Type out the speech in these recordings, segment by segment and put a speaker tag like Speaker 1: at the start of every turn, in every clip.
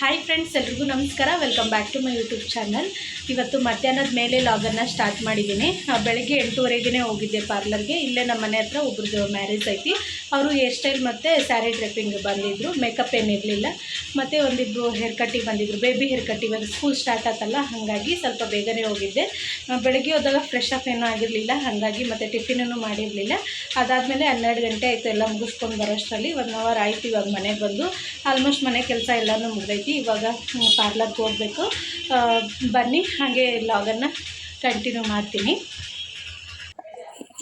Speaker 1: Hi friends ಎಲ್ರಿಗೂ ನಮಸ್ಕಾರ. Welcome back to my YouTube channel ಇವತ್ತು ಮಧ್ಯಾಹ್ನದ ಮೇಲೆ ಲಾಗನ್ನ ಸ್ಟಾರ್ಟ್ ಮಾಡಿದ್ದೀನಿ. ಬೆಳಗ್ಗೆ ಎಂಟೂವರೆಗೆ ಹೋಗಿದ್ದೆ ಪಾರ್ಲರ್ಗೆ ಇಲ್ಲೇ ನಮ್ಮ ಮನೆ ಹತ್ರ ಒಬ್ರದ್ದು ಮ್ಯಾರೇಜ್ ಐತಿ. ಅವರು ಹೇರ್ ಸ್ಟೈಲ್ ಮತ್ತು ಸ್ಯಾರಿ ಡ್ರೆಪ್ಪಿಂಗ್ ಬಂದಿದ್ದರು ಮೇಕಪ್ ಏನಿರಲಿಲ್ಲ ಮತ್ತು ಒಂದಿಬ್ಬರು ಹೇರ್ ಕಟ್ಟಿಗೆ ಬಂದಿದ್ದರು ಬೇಬಿ ಹೇರ್ ಕಟ್ಟಿಗೆ ಬಂದು ಸ್ಕೂಲ್ ಸ್ಟಾರ್ಟ್ ಆತಲ್ಲ, ಹಾಗಾಗಿ ಸ್ವಲ್ಪ ಬೇಗನೆ ಹೋಗಿದ್ದೆ. ಬೆಳಗ್ಗೆ ಹೋದಾಗ ಫ್ರೆಶ್ ಅಪ್ ಏನೂ ಆಗಿರಲಿಲ್ಲ, ಹಾಗಾಗಿ ಮತ್ತು ಟಿಫಿನೂ ಮಾಡಿರಲಿಲ್ಲ. ಅದಾದಮೇಲೆ ಹನ್ನೆರಡು ಗಂಟೆ ಆಯಿತು ಎಲ್ಲ ಮುಗಿಸ್ಕೊಂಡು ಬರೋಷ್ಟರಲ್ಲಿ ಒನ್ ಅವರ್ ಆಯಿತು ಇವಾಗ ಮನೆಗೆ ಬಂದು. ಆಲ್ಮೋಸ್ಟ್ ಮನೆ ಕೆಲಸ ಎಲ್ಲನೂ ಮುಗ್ದೈತಿ. ಇವಾಗ ಪಾರ್ಲರ್ಗೆ ಹೋಗಬೇಕು. ಬನ್ನಿ, ಹಾಗೆ ಲಾಗನ್ನು ಕಂಟಿನ್ಯೂ ಮಾಡ್ತೀನಿ.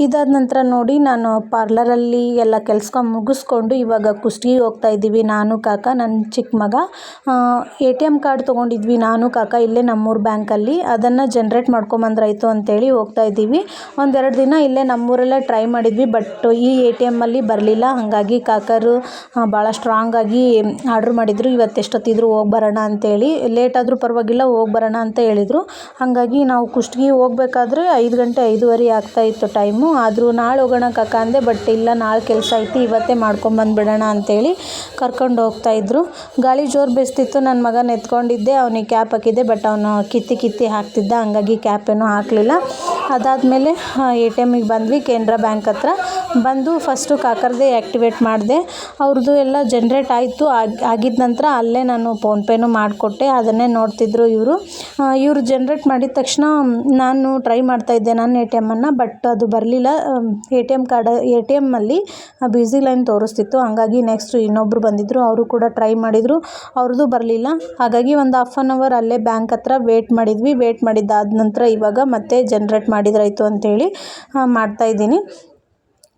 Speaker 2: ಇದಾದ ನಂತರ ನೋಡಿ ನಾನು ಪಾರ್ಲರಲ್ಲಿ ಎಲ್ಲ ಕೆಲಸ ಮುಗಿಸ್ಕೊಂಡು ಇವಾಗ ಕುಷ್ಟಗಿಗೆ ಹೋಗ್ತಾ ಇದ್ದೀವಿ. ನಾನು, ಕಾಕ ನನ್ನ ಚಿಕ್ಕ ಮಗ. ಎ ಟಿ ಎಂ ಕಾರ್ಡ್ ತೊಗೊಂಡಿದ್ವಿ. ನಾನು, ಕಾಕ ಇಲ್ಲೇ ನಮ್ಮೂರ ಬ್ಯಾಂಕಲ್ಲಿ ಅದನ್ನು ಜನ್ರೇಟ್ ಮಾಡ್ಕೊಂಬಂದ್ರಾಯ್ತು ಅಂತೇಳಿ ಹೋಗ್ತಾ ಇದ್ದೀವಿ. ಒಂದೆರಡು ದಿನ ಇಲ್ಲೇ ನಮ್ಮೂರಲ್ಲೇ ಟ್ರೈ ಮಾಡಿದ್ವಿ ಬಟ್ ಈ ಎ ಟಿ ಎಮ್ಮಲ್ಲಿ ಬರಲಿಲ್ಲ. ಹಾಗಾಗಿ ಕಾಕರು ಭಾಳ ಸ್ಟ್ರಾಂಗಾಗಿ ಆರ್ಡ್ರ್ ಮಾಡಿದರು. ಇವತ್ತು ಎಷ್ಟೊತ್ತಿದ್ರು ಹೋಗಿ ಬರೋಣ ಅಂತೇಳಿ. ಲೇಟ್ ಆದರೂ ಪರವಾಗಿಲ್ಲ, ಹೋಗಿ ಬರೋಣ ಅಂತ ಹೇಳಿದರು. ಹಾಗಾಗಿ ನಾವು ಕುಷ್ಟಗಿ ಹೋಗ್ಬೇಕಾದ್ರೆ ಐದು ಗಂಟೆ ಐದುವರೆ ಆಗ್ತಾ ಇತ್ತು ಟೈಮು ಆದರೂ ನಾಳೆ ಹೋಗೋಣ ಕಾಕ ಅಂದೆ ಬಟ್ ಇಲ್ಲ, ನಾಳೆ ಕೆಲಸ ಐತಿ, ಇವತ್ತೇ ಮಾಡ್ಕೊಂಬಂದುಬಿಡೋಣ ಅಂತೇಳಿ ಕರ್ಕೊಂಡು ಹೋಗ್ತಾಯಿದ್ರು ಗಾಳಿ ಜೋರು ಬೆಸ್ತಿತ್ತು ನನ್ನ ಮಗನ ಎತ್ಕೊಂಡಿದ್ದೆ, ಅವನಿಗೆ ಕ್ಯಾಪ್ ಹಾಕಿದ್ದೆ ಬಟ್ ಅವನು ಕಿತ್ತಿ ಕಿತ್ತಿ ಹಾಕ್ತಿದ್ದ, ಹಂಗಾಗಿ ಕ್ಯಾಪ್ ಏನೂ ಹಾಕಲಿಲ್ಲ. ಅದಾದಮೇಲೆ ಎ ಟಿ ಎಮ್ಮಿಗೆ ಬಂದ್ವಿ ಕೆನರಾ ಬ್ಯಾಂಕ್ ಹತ್ರ. ಬಂದು ಫಸ್ಟು ಕಾಕರ್ದೇ ಆ್ಯಕ್ಟಿವೇಟ್ ಮಾಡಿದೆ. ಅವ್ರದ್ದು ಎಲ್ಲ ಜನ್ರೇಟ್ ಆಯಿತು, ಆಗಿ, ಆಗಿದ ನಂತರ ಅಲ್ಲೇ ನಾನು ಫೋನ್ಪೇನೂ ಮಾಡಿಕೊಟ್ಟೆ, ಅದನ್ನೇ ನೋಡ್ತಿದ್ರು ಇವರು. ಇವರು ಜನ್ರೇಟ್ ಮಾಡಿದ ತಕ್ಷಣ, ನಾನು ಟ್ರೈ ಮಾಡ್ತಾಯಿದ್ದೆ ನನ್ನ ಎ ಟಿ ಎಮ್ಮನ್ನು ಬಟ್ ಅದು ಬರಲಿಲ್ಲ A T M card, A T ಎಮ್ಮಲ್ಲಿ busy line ತೋರಿಸ್ತಿತ್ತು. ಹಾಗಾಗಿ ನೆಕ್ಸ್ಟ್ ಇನ್ನೊಬ್ಬರು ಬಂದಿದ್ದರು ಅವರು ಕೂಡ ಟ್ರೈ ಮಾಡಿದರು. ಅವ್ರದ್ದು ಬರಲಿಲ್ಲ. ಹಾಗಾಗಿ ಒಂದು ಹಾಫ್ ಆನ್ ಅವರ್ ಅಲ್ಲೇ ಬ್ಯಾಂಕ್ ಹತ್ರ ವೇಟ್ ಮಾಡಿದ್ವಿ. ವೇಟ್ ಮಾಡಿದ್ದಾದ ನಂತರ ಇವಾಗ ಮತ್ತೆ ಜನ್ರೇಟ್ ಮಾಡಿದ್ರಾಯಿತು ಅಂತೇಳಿ ಮಾಡ್ತಾಯಿದ್ದೀನಿ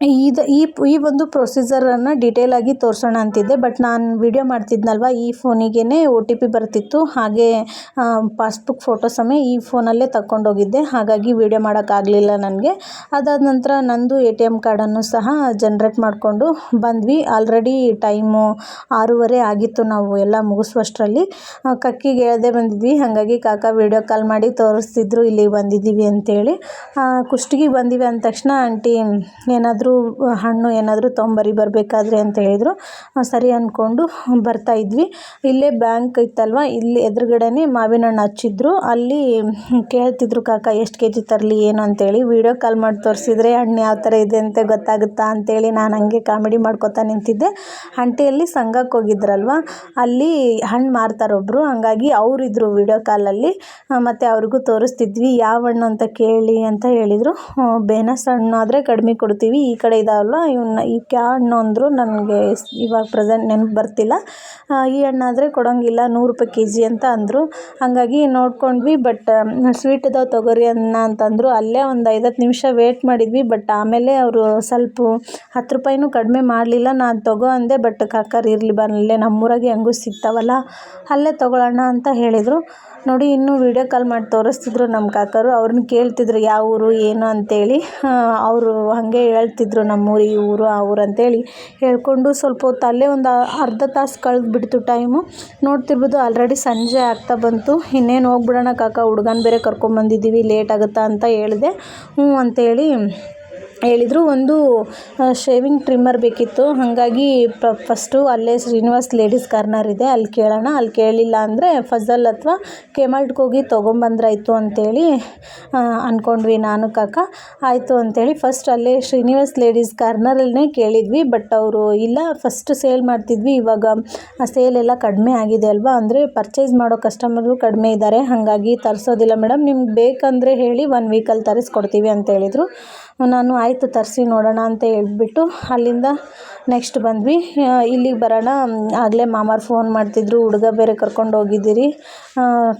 Speaker 2: ಇದು ಈ ಈ ಒಂದು ಪ್ರೊಸೀಜರನ್ನು ಆಗಿ ತೋರಿಸೋಣ ಅಂತಿದ್ದೆ ಬಟ್ ನಾನು ವಿಡಿಯೋ ಮಾಡ್ತಿದ್ನಲ್ವ, ಈ ಫೋನಿಗೇ ಒ ಟಿ ಪಿ ಬರ್ತಿತ್ತು, ಹಾಗೆ ಪಾಸ್ಬುಕ್ ಫೋಟೋ ಸಮೇ ಈ ಫೋನಲ್ಲೇ ತಗೊಂಡೋಗಿದ್ದೆ ಹಾಗಾಗಿ ವಿಡಿಯೋ ಮಾಡೋಕ್ಕಾಗಲಿಲ್ಲ ನನಗೆ. ಅದಾದ ನಂತರ ನಂದು ಎ ಟಿ ಎಂ ಕಾರ್ಡನ್ನು ಸಹ ಜನ್ರೇಟ್ ಮಾಡಿಕೊಂಡು ಬಂದ್ವಿ. ಆಲ್ರೆಡಿ ಟೈಮು ಆರೂವರೆ ಆಗಿತ್ತು ನಾವು ಎಲ್ಲ ಮುಗಿಸುವಷ್ಟರಲ್ಲಿ. ಕಕ್ಕಿಗೆ ಹೇಳ್ದೆ ಬಂದಿದ್ವಿ, ಹಾಗಾಗಿ ಕಾಕ ವಿಡಿಯೋ ಕಾಲ್ ಮಾಡಿ ತೋರಿಸ್ತಿದ್ರು, ಇಲ್ಲಿಗೆ ಬಂದಿದ್ದೀವಿ ಅಂತೇಳಿ. ಕುಷ್ಟಿಗೆ ಬಂದಿವಿ ಅಂದ ತಕ್ಷಣ, ಆಂಟಿ, ಏನಾದರೂ ಹಣ್ಣು ಏನಾದರೂ ತೊಂಬರಿ ಬರಬೇಕಾದ್ರೆ ಅಂತ ಹೇಳಿದರು. ಸರಿ ಅಂದ್ಕೊಂಡು ಬರ್ತಾ ಇದ್ವಿ. ಇಲ್ಲೇ ಬ್ಯಾಂಕ್ ಇತ್ತಲ್ವ? ಇಲ್ಲಿ ಎದುರುಗಡೆನೇ ಮಾವಿನ ಹಣ್ಣು ಹಚ್ಚಿದ್ರು. ಅಲ್ಲಿ ಕೇಳ್ತಿದ್ರು, ಕಾಕ, ಎಷ್ಟು ಕೆ ಜಿ ತರಲಿ, ಏನು? ಅಂತೇಳಿ. ವೀಡಿಯೋ ಕಾಲ್ ಮಾಡಿ ತೋರಿಸಿದ್ರೆ, ಹಣ್ಣು ಯಾವ ಥರ ಇದೆ ಅಂತ ಗೊತ್ತಾಗುತ್ತಾ? ಅಂತೇಳಿ ನಾನು ಹಂಗೆ ಕಾಮಿಡಿ ಮಾಡ್ಕೊತಾ ನಿಂತಿದ್ದೆ. ಆಂಟಿಯಲ್ಲಿ ಸಂಘಕ್ಕೆ ಹೋಗಿದ್ರಲ್ವ? ಅಲ್ಲಿ ಹಣ್ಣು ಮಾರ್ತಾರೊಬ್ಬರು ಹಂಗಾಗಿ ಅವರಿದ್ದರು ವೀಡಿಯೋ ಕಾಲಲ್ಲಿ. ಮತ್ತು ಅವ್ರಿಗೂ ತೋರಿಸ್ತಿದ್ವಿ. ಯಾವ ಹಣ್ಣು? ಅಂತ ಕೇಳಿ ಅಂತ ಹೇಳಿದರು. ಬೇನಸ್ ಹಣ್ಣು ಆದರೆ ಕಡಿಮೆ ಕೊಡ್ತೀವಿ. ಈ ಕಡೆ ಇದಾವಲ್ಲ ಇವನ್ನ ಈ ಯಾವ ಹಣ್ಣು ಅಂದರು ನನಗೆ ಇವಾಗ ಪ್ರೆಸೆಂಟ್ ನೆನಪು ಬರ್ತಿಲ್ಲ. ಈ ಹಣ್ಣಾದರೆ ಕೊಡೋಂಗಿಲ್ಲ, ನೂರು ರೂಪಾಯಿ ಕೆ ಜಿ ಅಂತ ಅಂದರು. ಹಾಗಾಗಿ ನೋಡ್ಕೊಂಡ್ವಿ, ಬಟ್ ಸ್ವೀಟ್ ಇದಾವೆ ತೊಗೊರಿ ಅನ್ನ ಅಂತಂದರು ಅಲ್ಲೇ ಒಂದು ಐದತ್ತು ನಿಮಿಷ ವೇಟ್ ಮಾಡಿದ್ವಿ, ಬಟ್ ಆಮೇಲೆ ಅವರು ಸ್ವಲ್ಪ ಹತ್ತು ರೂಪಾಯಿನೂ ಕಡಿಮೆ ಮಾಡಲಿಲ್ಲ. ನಾನು ತಗೋ ಅಂದೆ, ಬಟ್ ಕಾಕರ್ ಇರಲಿ ಬರಲೇ ನಮ್ಮೂರಾಗೆ ಹೆಂಗೂ ಸಿಗ್ತಾವಲ್ಲ, ಅಲ್ಲೇ ತೊಗೊಳ್ಳೋಣ ಅಂತ ಹೇಳಿದರು. ನೋಡಿ, ಇನ್ನೂ ವೀಡಿಯೋ ಕಾಲ್ ಮಾಡಿ ತೋರಿಸ್ತಿದ್ರು ನಮ್ಮ ಕಾಕರು. ಅವ್ರನ್ನ ಕೇಳ್ತಿದ್ರು, ಯಾವ ಊರು, ಏನು? ಅಂತೇಳಿ. ಅವರು ಹಾಗೆ ಹೇಳ್ತಿದ್ರು ನಮ್ಮೂರು, ಈ ಊರು, ಆ ಊರು ಅಂತೇಳಿ. ಹೇಳ್ಕೊಂಡು ಸ್ವಲ್ಪ ಹೊತ್ತು ಅಲ್ಲೇ ಒಂದು ಅರ್ಧ ತಾಸು ಕಳೆದು ಬಿಡ್ತು ಟೈಮು ನೋಡ್ತಿರ್ಬೋದು ಆಲ್ರೆಡಿ ಸಂಜೆ ಆಗ್ತಾ ಬಂತು. ಇನ್ನೇನು ಹೋಗ್ಬಿಡೋಣ ಕಾಕ, ಹುಡ್ಗನ ಬೇರೆ ಕರ್ಕೊಂಬಂದಿದ್ದೀವಿ ಲೇಟ್ ಆಗುತ್ತಾ ಅಂತ ಹೇಳಿದೆ. ಹ್ಞೂ ಅಂತೇಳಿ ಹೇಳಿದರು ಒಂದು ಶೇವಿಂಗ್ ಟ್ರಿಮ್ಮರ್ ಬೇಕಿತ್ತು. ಹಾಗಾಗಿ ಫಸ್ಟು ಅಲ್ಲೇ ಶ್ರೀನಿವಾಸ್ ಲೇಡೀಸ್ ಕಾರ್ನರ್ ಇದೆ, ಅಲ್ಲಿ ಕೇಳೋಣ. ಅಲ್ಲಿ ಕೇಳಿಲ್ಲ ಅಂದರೆ ಫಜಲ್ ಅಥವಾ ಕೆಮಾಲ್ಟ್ಗೆ ಹೋಗಿ ತೊಗೊಂಬಂದ್ರಾಯ್ತು ಅಂತೇಳಿ ಅಂದ್ಕೊಂಡ್ವಿ ನಾನು ಕಾಕ. ಆಯಿತು ಅಂಥೇಳಿ ಫಸ್ಟ್ ಅಲ್ಲೇ ಶ್ರೀನಿವಾಸ್ ಲೇಡೀಸ್ ಕಾರ್ನರಲ್ಲೇ ಕೇಳಿದ್ವಿ. ಬಟ್ ಅವರು ಇಲ್ಲ ಫಸ್ಟ್ ಸೇಲ್ ಮಾಡ್ತಿದ್ವಿ. ಇವಾಗ ಸೇಲ್ ಎಲ್ಲ ಕಡಿಮೆ ಆಗಿದೆ ಅಲ್ವಾ? ಅಂದರೆ ಪರ್ಚೇಸ್ ಮಾಡೋ ಕಸ್ಟಮರು ಕಡಿಮೆ ಇದ್ದಾರೆ ಹಾಗಾಗಿ ತರಿಸೋದಿಲ್ಲ ಮೇಡಮ್ ನಿಮ್ಗೆ ಬೇಕಂದರೆ ಹೇಳಿ ಒನ್ ವೀಕಲ್ಲಿ ತರಿಸ್ಕೊಡ್ತೀವಿ ಅಂತ ಹೇಳಿದರು. ನಾನು ಆಯಿತು ತರಿಸಿ ನೋಡೋಣ ಅಂತ ಹೇಳ್ಬಿಟ್ಟು ಅಲ್ಲಿಂದ ನೆಕ್ಸ್ಟ್ ಬಂದ್ವಿ. ಇಲ್ಲಿಗೆ ಬರೋಣ. ಆಗಲೇ ಮಾಮಾರು ಫೋನ್ ಮಾಡ್ತಿದ್ರು, ಹುಡುಗ ಬೇರೆ ಕರ್ಕೊಂಡು ಹೋಗಿದ್ದೀರಿ.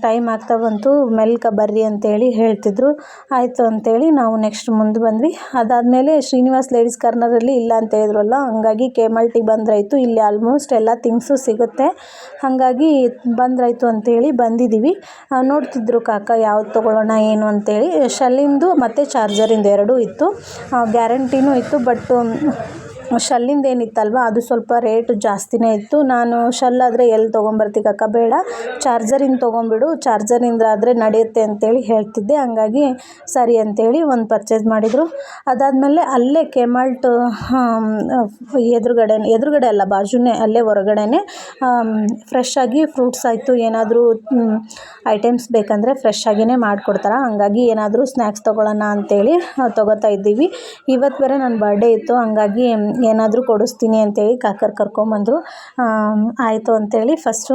Speaker 2: ಟೈಮ್ ಆಗ್ತಾ ಬಂತು, ಮೆಲ್ಕ ಬರ್ರಿ ಅಂತೇಳಿ ಹೇಳ್ತಿದ್ರು. ಆಯಿತು ಅಂತೇಳಿ ನಾವು ನೆಕ್ಸ್ಟ್ ಮುಂದೆ ಬಂದ್ವಿ. ಅದಾದಮೇಲೆ ಶ್ರೀನಿವಾಸ್ ಲೇಡೀಸ್ ಕಾರ್ನರಲ್ಲಿ ಇಲ್ಲ ಅಂತ ಹೇಳಿದ್ರಲ್ಲ, ಹಂಗಾಗಿ ಕೆ ಬಂದ್ರಾಯಿತು ಇಲ್ಲಿ ಆಲ್ಮೋಸ್ಟ್ ಎಲ್ಲ ಥಿಂಗ್ಸು ಸಿಗುತ್ತೆ. ಹಾಗಾಗಿ ಬಂದ್ರಾಯಿತು ಅಂತೇಳಿ ಬಂದಿದ್ದೀವಿ ನೋಡ್ತಿದ್ರು, ಕಾಕ, ಯಾವ್ದು ತೊಗೊಳ್ಳೋಣ, ಏನು? ಅಂತೇಳಿ. ಶಲ್ಲಿಂದು ಮತ್ತು ಚಾರ್ಜರಿಂದು ಎರಡೂ ಇತ್ತು. ಗ್ಯಾರಂಟಿನೂ ಇತ್ತು ಬಟ್ ಶಲ್ಲಿಂದ ಏನಿತ್ತಲ್ವ, ಅದು ಸ್ವಲ್ಪ ರೇಟ್ ಜಾಸ್ತಿನೇ ಇತ್ತು. ನಾನು ಶಲ್ ಆದರೆ ಎಲ್ಲಿ ತೊಗೊಂಬರ್ತೀವಿ ಅಕ್ಕ? ಬೇಡ. ಚಾರ್ಜರಿಂದ ತೊಗೊಂಬಿಡು ಚಾರ್ಜರಿಂದ ಆದರೆ ನಡೆಯುತ್ತೆ ಅಂತೇಳಿ ಹೇಳ್ತಿದ್ದೆ. ಹಂಗಾಗಿ ಸರಿ ಅಂತೇಳಿ ಒಂದು ಪರ್ಚೇಸ್ ಮಾಡಿದರು. ಅದಾದಮೇಲೆ ಅಲ್ಲೇ ಕೆಮಾಲ್ಟ್ ಎದುರುಗಡೆ ಎದುರುಗಡೆ ಅಲ್ಲ, ಬಾಜುನೇ, ಅಲ್ಲೇ ಹೊರಗಡೆನೆ ಫ್ರೆಶ್ ಆಗಿ ಫ್ರೂಟ್ಸ್ ಆಯಿತು. ಏನಾದರೂ ಐಟಮ್ಸ್ ಬೇಕಂದರೆ ಫ್ರೆಶ್ ಆಗಿನೇ ಮಾಡಿಕೊಡ್ತಾರೆ. ಹಂಗಾಗಿ ಏನಾದರೂ ಸ್ನ್ಯಾಕ್ಸ್ ತೊಗೊಳ್ಳೋಣ ಅಂತೇಳಿ ತೊಗೋತಾ ಇದ್ದೀವಿ. ಇವತ್ತು ಬೇರೆ ನನ್ನ ಬರ್ಡೇ ಇತ್ತು. ಹಂಗಾಗಿ ಏನಾದರೂ ಕೊಡಿಸ್ತೀನಿ ಅಂತೇಳಿ ಕಾಕರು ಕರ್ಕೊಂಬಂದರು. ಆಯಿತು ಅಂತೇಳಿ ಫಸ್ಟು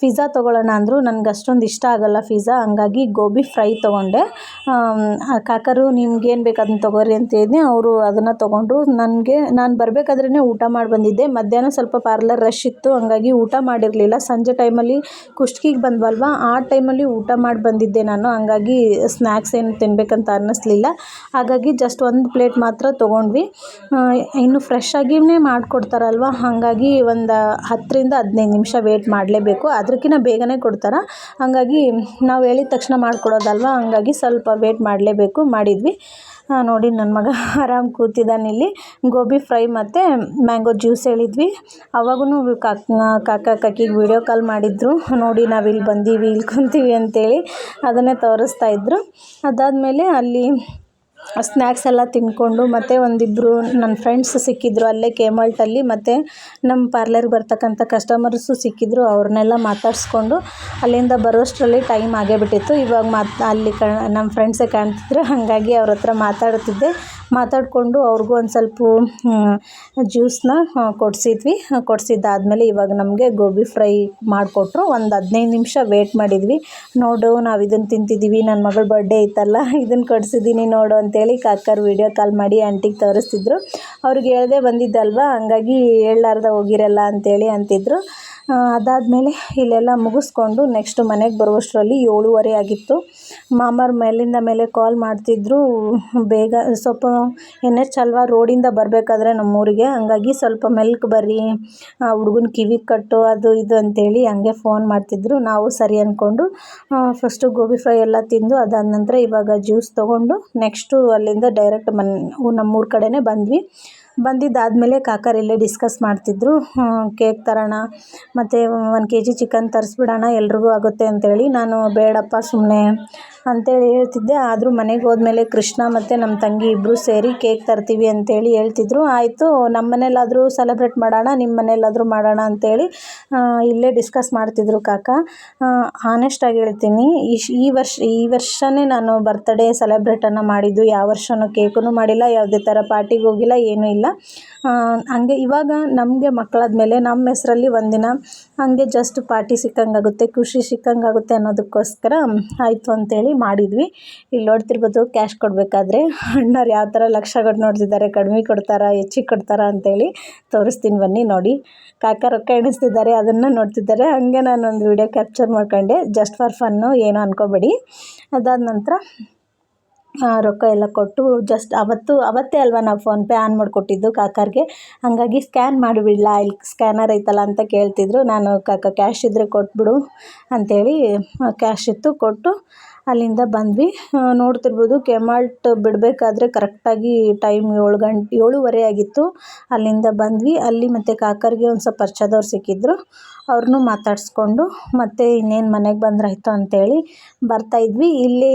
Speaker 2: ಫಿಝಾ ತೊಗೊಳ್ಳೋಣ ಅಂದರು. ನನಗೆ ಅಷ್ಟೊಂದು ಇಷ್ಟ ಆಗೋಲ್ಲ ಫಿಝಾ ಹಂಗಾಗಿ ಗೋಬಿ ಫ್ರೈ ತೊಗೊಂಡೆ. ಕಾಕರು ನಿಮ್ಗೇನು ಬೇಕು ಅದನ್ನ ತೊಗೋರಿ ಅಂತ ಹೇಳಿದ್ನಿ. ಅವರು ಅದನ್ನು ತೊಗೊಂಡ್ರು. ನನಗೆ, ನಾನು ಬರಬೇಕಾದ್ರೇ ಊಟ ಮಾಡಿ ಬಂದಿದ್ದೆ. ಮಧ್ಯಾಹ್ನ ಸ್ವಲ್ಪ ಪಾರ್ಲರ್ ರಶ್ ಇತ್ತು. ಹಂಗಾಗಿ ಊಟ ಮಾಡಿರಲಿಲ್ಲ. ಸಂಜೆ ಟೈಮಲ್ಲಿ ಕುಷ್ಟಿಗೆ ಬಂದ್ವಲ್ವ? ಆ ಟೈಮಲ್ಲಿ ಊಟ ಮಾಡಿ ಬಂದಿದ್ದೆ ನಾನು. ಹಂಗಾಗಿ ಸ್ನ್ಯಾಕ್ಸ್ ಏನು ತಿನ್ನಬೇಕಂತ ಅನ್ನಿಸ್ಲಿಲ್ಲ. ಹಾಗಾಗಿ ಜಸ್ಟ್ ಒಂದು ಪ್ಲೇಟ್ ಮಾತ್ರ ತೊಗೊಂಡ್ವಿ. ಇನ್ನು ಫ್ರೆಶ್ ಆಗಿಯೇ ಮಾಡಿಕೊಡ್ತಾರಲ್ವ? ಹಾಗಾಗಿ ಒಂದು ಹತ್ತರಿಂದ ಹದಿನೈದು ನಿಮಿಷ ವೇಟ್ ಮಾಡಲೇಬೇಕು. ಅದಕ್ಕಿಂತ ಬೇಗನೆ ಕೊಡ್ತಾರೆ. ಹಾಗಾಗಿ ನಾವು ಹೇಳಿದ ತಕ್ಷಣ ಮಾಡಿಕೊಡೋದಲ್ವ? ಹಾಗಾಗಿ ಸ್ವಲ್ಪ ವೇಟ್ ಮಾಡಲೇಬೇಕು. ಮಾಡಿದ್ವಿ. ನೋಡಿ ನನ್ನ ಮಗ ಆರಾಮ್ ಕೂತಿದ್ದಾನೆ ಇಲ್ಲಿ. ಗೋಬಿ ಫ್ರೈ ಮತ್ತು ಮ್ಯಾಂಗೋ ಜ್ಯೂಸ್ ಹೇಳಿದ್ವಿ. ಅವಾಗೂ ಕಾಕ ಕಾಕಿಗೆ ವೀಡಿಯೋ ಕಾಲ್ ಮಾಡಿದ್ರು. ನೋಡಿ ನಾವು ಇಲ್ಲಿ ಬಂದೀವಿ, ಇಲ್ಲಿ ಕುಂತೀವಿ ಅಂತೇಳಿ ಅದನ್ನೇ ತೋರಿಸ್ತಾ ಇದ್ರು. ಅದಾದಮೇಲೆ ಅಲ್ಲಿ ಸ್ನ್ಯಾಕ್ಸ್ ಎಲ್ಲ ತಿಂದ್ಕೊಂಡು ಮತ್ತು ಒಂದಿಬ್ಬರು ನನ್ನ ಫ್ರೆಂಡ್ಸ್ ಸಿಕ್ಕಿದ್ರು ಅಲ್ಲೇ ಕೆಮಾಲ್ಟಲ್ಲಿ ಮತ್ತು ನಮ್ಮ ಪಾರ್ಲರ್ಗೆ ಬರ್ತಕ್ಕಂಥ ಕಸ್ಟಮರ್ಸು ಸಿಕ್ಕಿದ್ರು, ಅವ್ರನ್ನೆಲ್ಲ ಮಾತಾಡಿಸ್ಕೊಂಡು ಅಲ್ಲಿಂದ ಬರೋಷ್ಟರಲ್ಲಿ ಟೈಮ್ ಆಗೇ ಬಿಟ್ಟಿತ್ತು. ಇವಾಗ ಮಾತು, ಅಲ್ಲಿ ಕ ನಮ್ಮ ಫ್ರೆಂಡ್ಸೇ ಕಾಣ್ತಿದ್ರು, ಹಾಗಾಗಿ ಅವ್ರ ಹತ್ರ ಮಾತಾಡ್ತಿದ್ದೆ. ಮಾತಾಡಿಕೊಂಡು ಅವ್ರಿಗೂ ಒಂದು ಸ್ವಲ್ಪ ಜ್ಯೂಸನ್ನ ಕೊಡಿಸಿದ್ವಿ. ಕೊಡಿಸಿದ್ದಾದಮೇಲೆ ಇವಾಗ ನಮಗೆ ಗೋಬಿ ಫ್ರೈ ಮಾಡಿಕೊಟ್ರು. ಒಂದು ಹದಿನೈದು ನಿಮಿಷ ವೇಟ್ ಮಾಡಿದ್ವಿ. ನೋಡು, ನಾವು ಇದನ್ನು ತಿಂತಿದ್ದೀವಿ ನನ್ನ ಮಗಳ ಬರ್ಡೇ ಇತ್ತಲ್ಲ ಇದನ್ನು ಕೊಡಿಸಿದ್ದೀನಿ ನೋಡು ಅಂತೇಳಿ ಕಾಕರು ವೀಡಿಯೋ ಕಾಲ್ ಮಾಡಿ ಆಂಟಿಗೆ ತೋರಿಸ್ತಿದ್ರು. ಅವ್ರಿಗೆ ಹೇಳ್ದೆ ಬಂದಿದ್ದಲ್ವ, ಹಂಗಾಗಿ ಹೇಳ್ಲಾರ್ದೆ ಹೋಗಿರಲ್ಲ ಅಂತೇಳಿ ಅಂತಿದ್ರು. ಅದಾದಮೇಲೆ ಇಲ್ಲೆಲ್ಲ ಮುಗಿಸ್ಕೊಂಡು ನೆಕ್ಸ್ಟ್ ಮನೆಗೆ ಬರುವಷ್ಟರಲ್ಲಿ ಏಳುವರೆ ಆಗಿತ್ತು. ಮಾಮಾರು ಮೇಲಿಂದ ಮೇಲೆ ಕಾಲ್ ಮಾಡ್ತಿದ್ರು, ಬೇಗ ಸ್ವಲ್ಪ ಎನ್ ಎಚ್ ಅಲ್ವಾ ರೋಡಿಂದ ಬರಬೇಕಾದ್ರೆ ನಮ್ಮೂರಿಗೆ, ಹಂಗಾಗಿ ಸ್ವಲ್ಪ ಮೆಲ್ಕ್ ಬರ್ರಿ, ಆ ಹುಡುಗನ ಕಿವಿ ಕಟ್ಟು, ಅದು ಇದು ಅಂತೇಳಿ ಹಂಗೆ ಫೋನ್ ಮಾಡ್ತಿದ್ರು. ನಾವು ಸರಿ ಅಂದ್ಕೊಂಡು ಫಸ್ಟು ಗೋಬಿ ಫ್ರೈ ಎಲ್ಲ ತಿಂದು ಅದಾದ ನಂತರ ಇವಾಗ ಜ್ಯೂಸ್ ತೊಗೊಂಡು ನೆಕ್ಸ್ಟು ಅಲ್ಲಿಂದ ಡೈರೆಕ್ಟ್ ಮನ್, ನಮ್ಮೂರ ಕಡೆನೇ ಬಂದ್ವಿ. ಬಂದಿದ್ದಾದಮೇಲೆ ಕಾಕರು ಇಲ್ಲೇ ಡಿಸ್ಕಸ್ ಮಾಡ್ತಿದ್ದರು ಕೇಕ್ ತರೋಣ, ಮತ್ತು ಒಂದು ಕೆ ಜಿ ಚಿಕನ್ ತರಿಸ್ಬಿಡೋಣ ಎಲ್ರಿಗೂ ಆಗುತ್ತೆ ಅಂತೇಳಿ. ನಾನು ಬೇಡಪ್ಪ ಸುಮ್ಮನೆ ಅಂತೇಳಿ ಹೇಳ್ತಿದ್ದೆ, ಆದರೂ ಮನೆಗೆ ಹೋದ್ಮೇಲೆ ಕೃಷ್ಣ ಮತ್ತು ನಮ್ಮ ತಂಗಿ ಇಬ್ಬರು ಸೇರಿ ಕೇಕ್ ತರ್ತೀವಿ ಅಂತೇಳಿ ಹೇಳ್ತಿದ್ರು. ಆಯಿತು ನಮ್ಮ ಮನೇಲಾದರೂ ಸೆಲೆಬ್ರೇಟ್ ಮಾಡೋಣ ನಿಮ್ಮ ಮನೇಲಾದರೂ ಮಾಡೋಣ ಅಂತೇಳಿ ಇಲ್ಲೇ ಡಿಸ್ಕಸ್ ಮಾಡ್ತಿದ್ರು ಕಾಕ. ಆನೆಸ್ಟಾಗಿ ಹೇಳ್ತೀನಿ ಈ ವರ್ಷ, ಈ ವರ್ಷವೇ ನಾನು ಬರ್ತಡೇ ಸೆಲೆಬ್ರೇಟನ್ನು ಮಾಡಿದ್ದು, ಯಾವ ವರ್ಷವೂ ಕೇಕೂ ಮಾಡಿಲ್ಲ, ಯಾವುದೇ ಥರ ಪಾರ್ಟಿಗೆ ಹೋಗಿಲ್ಲ, ಏನೂ ಇಲ್ಲ. ಹಂಗೆ ಇವಾಗ ನಮಗೆ ಮಕ್ಕಳಾದ್ಮೇಲೆ ನಮ್ಮ ಹೆಸರಲ್ಲಿ ಒಂದಿನ ಹಂಗೆ ಜಸ್ಟ್ ಪಾರ್ಟಿ ಸಿಕ್ಕಂಗಾಗುತ್ತೆ, ಖುಷಿ ಸಿಕ್ಕಂಗಾಗುತ್ತೆ ಅನ್ನೋದಕ್ಕೋಸ್ಕರ ಆಯಿತು ಅಂತೇಳಿ ಮಾಡಿದ್ವಿ. ಇಲ್ಲಿ ನೋಡ್ತಿರ್ಬೋದು ಕ್ಯಾಶ್ ಕೊಡಬೇಕಾದ್ರೆ ಅಣ್ಣವ್ರು ಯಾವ ಥರ ಲಕ್ಷ ಕೊಟ್ಟು ನೋಡ್ತಿದ್ದಾರೆ, ಕಡಿಮೆ ಕೊಡ್ತಾರಾ ಹೆಚ್ಚಿಗೆ ಕೊಡ್ತಾರಾ ಅಂತೇಳಿ ತೋರಿಸ್ತೀನಿ ಬನ್ನಿ ನೋಡಿ. ಕಾಕ ರೊಕ್ಕ ಎಣಿಸ್ತಿದ್ದಾರೆ, ಅದನ್ನು ನೋಡ್ತಿದ್ದಾರೆ. ಹಾಗೆ ನಾನು ಒಂದು ವೀಡಿಯೋ ಕ್ಯಾಪ್ಚರ್ ಮಾಡ್ಕೊಂಡೆ ಜಸ್ಟ್ ಫಾರ್ ಫನ್ನು ಏನೋ ಅನ್ಕೋಬೇಡಿ. ಅದಾದ ನಂತರ ರೊಕ್ಕ ಎಲ್ಲ ಕೊಟ್ಟು ಜಸ್ಟ್ ಅವತ್ತು, ಅವತ್ತೇ ಅಲ್ವ ನಾವು ಫೋನ್ಪೇ ಆನ್ ಮಾಡಿಕೊಟ್ಟಿದ್ದು ಕಾಕರಿಗೆ. ಹಾಗಾಗಿ ಸ್ಕ್ಯಾನ್ ಮಾಡಿಬಿಡ್ಲಾ, ಇಲ್ಲಿ ಸ್ಕ್ಯಾನರ್ ಐತಲ್ಲ ಅಂತ ಕೇಳ್ತಿದ್ರು. ನಾನು, ಕಾಕ ಕ್ಯಾಶ್ ಇದ್ದರೆ ಕೊಟ್ಬಿಡು ಅಂಥೇಳಿ ಕ್ಯಾಶ್ ಇತ್ತು ಕೊಟ್ಟು ಅಲ್ಲಿಂದ ಬಂದ್ವಿ. ನೋಡ್ತಿರ್ಬೋದು ಕೆಮಾಲ್ಟ್ ಬಿಡಬೇಕಾದ್ರೆ ಕರೆಕ್ಟಾಗಿ ಟೈಮ್ ಏಳು ಗಂಟೆ ಏಳುವರೆ ಆಗಿತ್ತು. ಅಲ್ಲಿಂದ ಬಂದ್ವಿ. ಅಲ್ಲಿ ಮತ್ತು ಕಾಕರಿಗೆ ಒಂದು ಸ್ವಲ್ಪ ಪರಿಚಯದವ್ರು ಸಿಕ್ಕಿದ್ರು. ಅವ್ರನ್ನೂ ಮಾತಾಡಿಸ್ಕೊಂಡು ಮತ್ತು ಇನ್ನೇನು ಮನೆಗೆ ಬಂದ್ರಾಯ್ತು ಅಂಥೇಳಿ ಬರ್ತಾಯಿದ್ವಿ ಇಲ್ಲಿ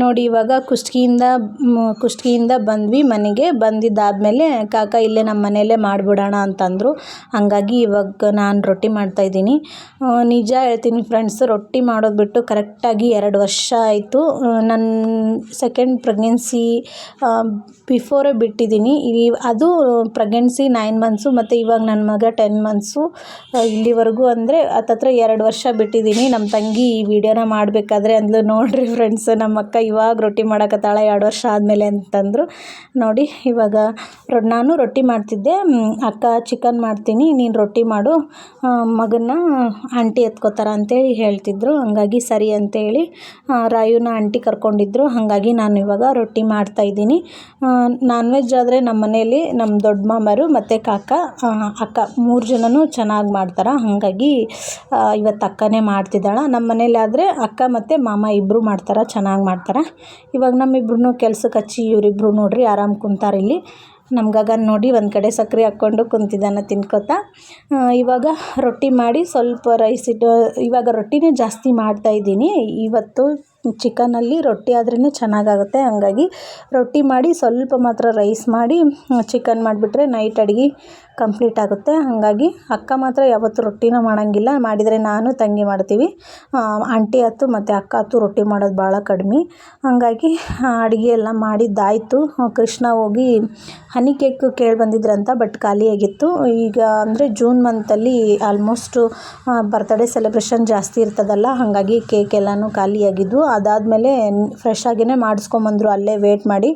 Speaker 2: ನೋಡಿ, ಇವಾಗ ಕುಷ್ಟಗಿಯಿಂದ ಕುಷ್ಟಗಿಯಿಂದ ಬಂದ್ವಿ ಮನೆಗೆ. ಬಂದಿದ್ದಾದಮೇಲೆ, ಕಾಕ, ಇಲ್ಲೇ ನಮ್ಮ ಮನೆಯಲ್ಲೇ ಮಾಡಿಬಿಡೋಣ ಅಂತಂದರು. ಹಂಗಾಗಿ ಇವಾಗ ನಾನು ರೊಟ್ಟಿ ಮಾಡ್ತಾಯಿದ್ದೀನಿ ನಿಜ ಹೇಳ್ತೀನಿ ಫ್ರೆಂಡ್ಸ್ ರೊಟ್ಟಿ ಮಾಡೋದು ಬಿಟ್ಟು ಕರೆಕ್ಟಾಗಿ ಎರಡು ವರ್ಷ ಆಯಿತು. ನನ್ನ ಸೆಕೆಂಡ್ ಪ್ರೆಗ್ನೆನ್ಸಿ ಬಿಫೋರೇ ಬಿಟ್ಟಿದ್ದೀನಿ. ಈ ಅದು ಪ್ರೆಗ್ನೆನ್ಸಿ ನೈನ್ ಮಂತ್ಸು ಮತ್ತು ಇವಾಗ ನನ್ನ ಮಗ ಟೆನ್ ಮಂತ್ಸು ಇಲ್ಲಿವರೆಗೂ ಅಂದರೆ ಹತ್ತತ್ರ ಎರಡು ವರ್ಷ ಬಿಟ್ಟಿದ್ದೀನಿ. ನಮ್ಮ ತಂಗಿ ಈ ವಿಡಿಯೋನ ಮಾಡಬೇಕಾದ್ರೆ ಅಂದ್ಲು. ನೋಡಿರಿ ಫ್ರೆಂಡ್ಸ್ ನಮ್ಮ ಅಕ್ಕ ಇವಾಗ ರೊಟ್ಟಿ ಮಾಡಕತ್ತಾಳೆ ಎರಡು ವರ್ಷ ಆದಮೇಲೆ ಅಂತಂದರು. ನೋಡಿ, ಇವಾಗ ನಾನು ರೊಟ್ಟಿ ಮಾಡ್ತಿದ್ದೆ. ಅಕ್ಕ ಚಿಕನ್ ಮಾಡ್ತೀನಿ, ನೀನು ರೊಟ್ಟಿ ಮಾಡು. ಮಗನ್ನ ಆಂಟಿ ಎತ್ಕೋತಾರ ಅಂತೇಳಿ ಹೇಳ್ತಿದ್ರು. ಹಂಗಾಗಿ ಸರಿ ಅಂತೇಳಿ ರಾಯುನ ಆಂಟಿ ಕರ್ಕೊಂಡಿದ್ರು. ಹಾಗಾಗಿ ನಾನು ಇವಾಗ ರೊಟ್ಟಿ ಮಾಡ್ತಾಯಿದ್ದೀನಿ ನಾನ್ ವೆಜ್ ಆದರೆ ನಮ್ಮ ಮನೆಯಲ್ಲಿ ನಮ್ಮ ದೊಡ್ಡ ಮಾಮರು ಮತ್ತು ಕಾಕ ಅಕ್ಕ ಮೂರು ಜನನೂ ಚೆನ್ನಾಗಿ ಮಾಡ್ತಾರೆ. ಹಾಗಾಗಿ ಇವತ್ತು ಅಕ್ಕನೇ ಮಾಡ್ತಿದ್ದಾಳೆ. ನಮ್ಮ ಮನೇಲಿ ಆದರೆ ಅಕ್ಕ ಮತ್ತು ಮಾಮ ಇಬ್ಬರು ಮಾಡ್ತಾರೆ ಚೆನ್ನಾಗಿ ಮಾಡ್ತಾರೆ ಇವಾಗ ನಮ್ಮಿಬ್ರು ಕೆಲ್ಸಕ್ಕೆ ಹಚ್ಚಿ ಇವರಿಬ್ರು ನೋಡ್ರಿ ಆರಾಮ್ ಕುಂತಾರೆ ಇಲ್ಲಿ. ನಮ್ಮ ಗಗನ್ ನೋಡಿ ಒಂದು ಕಡೆ ಸಕ್ಕರೆ ಹಾಕ್ಕೊಂಡು ಕುಂತಿದ್ದಾನೆ ತಿನ್ಕೋತಾ. ಇವಾಗ ರೊಟ್ಟಿ ಮಾಡಿ ಸ್ವಲ್ಪ ರೈಸ್ ಇಟ್ಟು, ಇವಾಗ ರೊಟ್ಟಿನೇ ಜಾಸ್ತಿ ಮಾಡ್ತಾಯಿದ್ದೀನಿ ಇವತ್ತು ಚಿಕನಲ್ಲಿ ರೊಟ್ಟಿ ಆದ್ರೇ ಚೆನ್ನಾಗಾಗುತ್ತೆ. ಹಂಗಾಗಿ ರೊಟ್ಟಿ ಮಾಡಿ ಸ್ವಲ್ಪ ಮಾತ್ರ ರೈಸ್ ಮಾಡಿ ಚಿಕನ್ ಮಾಡಿಬಿಟ್ರೆ ನೈಟ್ ಅಡುಗೆ ಕಂಪ್ಲೀಟ್ ಆಗುತ್ತೆ. ಹಾಗಾಗಿ ಅಕ್ಕ ಮಾತ್ರ ಯಾವತ್ತೂ ರೊಟ್ಟಿನ ಮಾಡೋಂಗಿಲ್ಲ. ಮಾಡಿದರೆ ನಾನು ತಂಗಿ ಮಾಡ್ತೀವಿ. ಆಂಟಿ ಆಯ್ತು ಮತ್ತು ಅಕ್ಕ ಆಯ್ತು ರೊಟ್ಟಿ ಮಾಡೋದು ಭಾಳ ಕಡಿಮೆ. ಹಾಗಾಗಿ ಅಡುಗೆ ಎಲ್ಲ ಮಾಡಿದ್ದಾಯಿತು. ಕೃಷ್ಣ ಹೋಗಿ ಹನಿ ಕೇಕ್ ಕೇಳಿ ಬಂದಿದ್ರಂತ, ಬಟ್ ಖಾಲಿಯಾಗಿತ್ತು ಈಗ ಅಂದರೆ ಜೂನ್ ಮಂತಲ್ಲಿ ಆಲ್ಮೋಸ್ಟು ಬರ್ತ್ಡೇ ಸೆಲೆಬ್ರೇಷನ್ ಜಾಸ್ತಿ ಇರ್ತದಲ್ಲ, ಹಾಗಾಗಿ ಕೇಕ್ ಎಲ್ಲನೂ ಖಾಲಿಯಾಗಿದ್ವು ಅದಾದಮೇಲೆ ಫ್ರೆಶ್ ಆಗಿಯೇ ಮಾಡಿಸ್ಕೊಂಬಂದ್ರು, ಅಲ್ಲೇ ವೇಟ್ ಮಾಡಿ.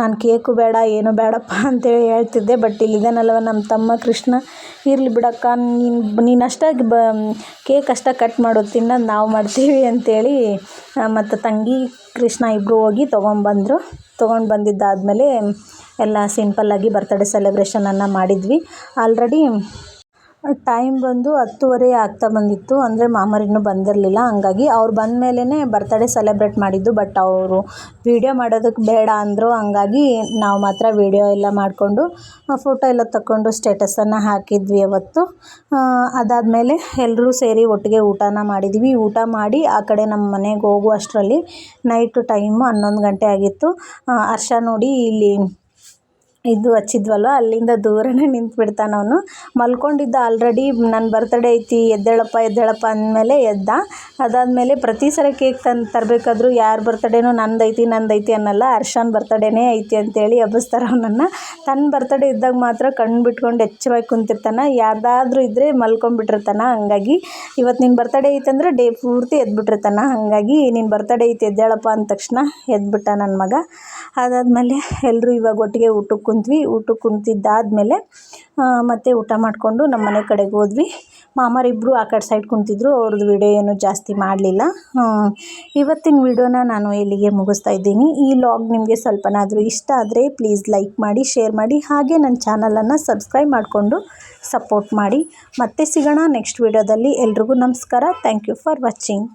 Speaker 2: ನಾನು ಕೇಕು ಬೇಡ, ಏನು ಬೇಡಪ್ಪ ಅಂತೇಳಿ ಹೇಳ್ತಿದ್ದೆ ಬಟ್ ಇಲ್ಲಿದ್ದಾನಲ್ವ ನಮ್ಮ ತಮ್ಮ ಕೃಷ್ಣ, ಇರಲಿ ಬಿಡಕ್ಕ, ನೀನು ನೀನು ಅಷ್ಟಾಗಿ ಬ, ಕೇಕ್ ಅಷ್ಟೇ ಕಟ್ ಮಾಡೋದು ತಿನ್ನೋದು ನಾವು ಮಾಡ್ತೀವಿ ಅಂತೇಳಿ ಮತ್ತು ತಂಗಿ ಕೃಷ್ಣ ಇಬ್ಬರು ಹೋಗಿ ತೊಗೊಂಬಂದರು. ತೊಗೊಂಡು ಬಂದಿದ್ದಾದಮೇಲೆ ಎಲ್ಲ ಸಿಂಪಲ್ಲಾಗಿ ಬರ್ತಡೇ ಸೆಲೆಬ್ರೇಷನನ್ನು ಮಾಡಿದ್ವಿ. ಆಲ್ರೆಡಿ ಟೈಮ್ ಬಂದು ಹತ್ತುವರೆ ಆಗ್ತಾ ಬಂದಿತ್ತು. ಅಂದರೆ ಮಾಮರು ಇನ್ನೂ ಬಂದಿರಲಿಲ್ಲ. ಹಂಗಾಗಿ ಅವ್ರು ಬಂದ ಮೇಲೇ ಬರ್ತಡೇ ಸೆಲೆಬ್ರೇಟ್ ಮಾಡಿದ್ದು. ಬಟ್ ಅವರು ವೀಡಿಯೋ ಮಾಡೋದಕ್ಕೆ ಬೇಡ ಅಂದರು. ಹಂಗಾಗಿ ನಾವು ಮಾತ್ರ ವೀಡಿಯೋ ಎಲ್ಲ ಮಾಡಿಕೊಂಡು ಫೋಟೋ ಎಲ್ಲ ತಗೊಂಡು ಸ್ಟೇಟಸನ್ನು ಹಾಕಿದ್ವಿ ಅವತ್ತು. ಅದಾದಮೇಲೆ ಎಲ್ಲರೂ ಸೇರಿ ಒಟ್ಟಿಗೆ ಊಟನ ಮಾಡಿದ್ವಿ. ಊಟ ಮಾಡಿ ಆ ಕಡೆ ನಮ್ಮ ಮನೆಗೆ ಹೋಗುವಷ್ಟರಲ್ಲಿ ನೈಟು ಟೈಮು ಹನ್ನೊಂದು ಗಂಟೆ ಆಗಿತ್ತು. ಹರ್ಷ ನೋಡಿ ಇಲ್ಲಿ ಇದು ಹಚ್ಚಿದ್ವಲ್ಲ, ಅಲ್ಲಿಂದ ದೂರನೇ ನಿಂತ್ಬಿಡ್ತಾನೆ ಅವನು. ಮಲ್ಕೊಂಡಿದ್ದ ಆಲ್ರೆಡಿ ನನ್ನ ಬರ್ತಡೇ ಐತಿ, ಎದ್ದೇಳಪ್ಪ ಎದ್ದೇಳಪ್ಪ ಅಂದಮೇಲೆ ಎದ್ದ. ಅದಾದಮೇಲೆ ಪ್ರತಿ ಸಲ ಕೇಕ್ ತಂದು ತರಬೇಕಾದ್ರೂ ಯಾರ ಬರ್ತಡೇನೋ ನಂದೈತಿ ಐತಿ, ನಂದು ಐತಿ ಅನ್ನಲ್ಲ, ಹರ್ಷನ ಬರ್ತಡೇನೇ ಐತಿ ಅಂತೇಳಿ ಎಬ್ಬಿಸ್ತಾರೆ ಅವನನ್ನು. ತನ್ನ ಬರ್ತಡೇ ಇದ್ದಾಗ ಮಾತ್ರ ಕಣ್ಣು ಬಿಟ್ಕೊಂಡು ಎಚ್ಚರವಾಗಿ ಕುಂತಿರ್ತಾನೆ. ಯಾರ್ದಾದ್ರೂ ಇದ್ದರೆ ಮಲ್ಕೊಂಡ್ಬಿಟ್ಟಿರ್ತಾನೆ, ಹಂಗಾಗಿ. ಇವತ್ತು ನಿನ್ನ ಬರ್ತಡೇ ಐತೆ ಅಂದ್ರೆ ಡೇ ಪೂರ್ತಿ ಎದ್ಬಿಟ್ಟಿರ್ತಾನೆ, ಹಾಗಾಗಿ ನಿನ್ನ ಬರ್ತಡೇ ಐತಿ, ಎದ್ದೇಳಪ್ಪ ಅಂದ ತಕ್ಷಣ ಎದ್ಬಿಟ್ಟ ನನ್ನ ಮಗ. ಅದಾದಮೇಲೆ ಎಲ್ಲರೂ ಇವಾಗ ಒಟ್ಟಿಗೆ ಊಟಕ್ಕೆ ಕುಂತ್ವಿ ಊಟಕ್ಕೆ ಕುಂತಿದ್ದಾದಮೇಲೆ ಮತ್ತೆ ಊಟ ಮಾಡಿಕೊಂಡು ನಮ್ಮ ಮನೆ ಕಡೆಗೆ ಹೋದ್ವಿ. ಮಾಮರಿಬ್ಬರು ಆ ಕಡೆ ಸೈಡ್ ಕುಂತಿದ್ರು, ಅವ್ರದ್ದು ವಿಡಿಯೋ ಏನು ಜಾಸ್ತಿ ಮಾಡಲಿಲ್ಲ. ಇವತ್ತಿನ ವಿಡಿಯೋನ ನಾನು ಇಲ್ಲಿಗೆ ಮುಗಿಸ್ತಾ ಇದ್ದೀನಿ. ಈ ಲಾಗ್ ನಿಮಗೆ ಸ್ವಲ್ಪನಾದರೂ ಇಷ್ಟ ಆದರೆ ಪ್ಲೀಸ್ ಲೈಕ್ ಮಾಡಿ ಶೇರ್ ಮಾಡಿ, ಹಾಗೆ ನನ್ನ ಚಾನಲನ್ನು ಸಬ್ಸ್ಕ್ರೈಬ್ ಮಾಡಿಕೊಂಡು ಸಪೋರ್ಟ್ ಮಾಡಿ. ಮತ್ತೆ ಸಿಗೋಣ ನೆಕ್ಸ್ಟ್ ವಿಡಿಯೋದಲ್ಲಿ ಎಲ್ರಿಗೂ ನಮಸ್ಕಾರ. Thank you for watching